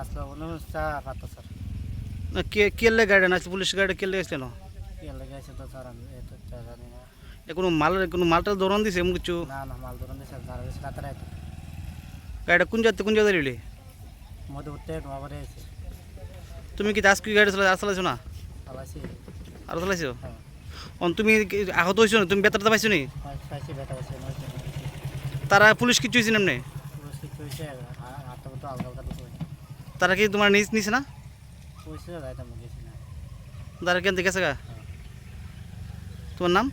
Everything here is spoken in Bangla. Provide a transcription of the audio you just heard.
আসলো পাতো স্যার। না কে কেলে গাড়ি না পুলিশ গাড়ি কেলে আসলো কি লেগে আছে তো স্যার আমি এত জানি না। কোনো মাল কোনো মালটা দৌড়ান দিছে এমন কিছু? না না মাল ধরুন দিয়েছে স্যার বেশি কাতারে আইটেম গাড়িটা কোন জায়গাতে কোন জায়গায় দিলি মধ্যে উঠতে নোয়াবাড়ি আছে তুমি কি আজকে গাড়ি চালা আর চালাইছো না? পালাইছি আর চালাইছো? হ্যাঁ। অন তুমি আহত হয়েছো না? তুমি বেতারটা পাইছো নি? পাইছি বেটা পাইছি তারা পুলিশ কিছু হয়েছে এমনি? পুলিশ কিছু হয়েছে আটটা মতো আলগা আলগা তো তারা কি তোমার নিচ নিছে না? তারা কেন দেখেছে গা? তোমার নাম?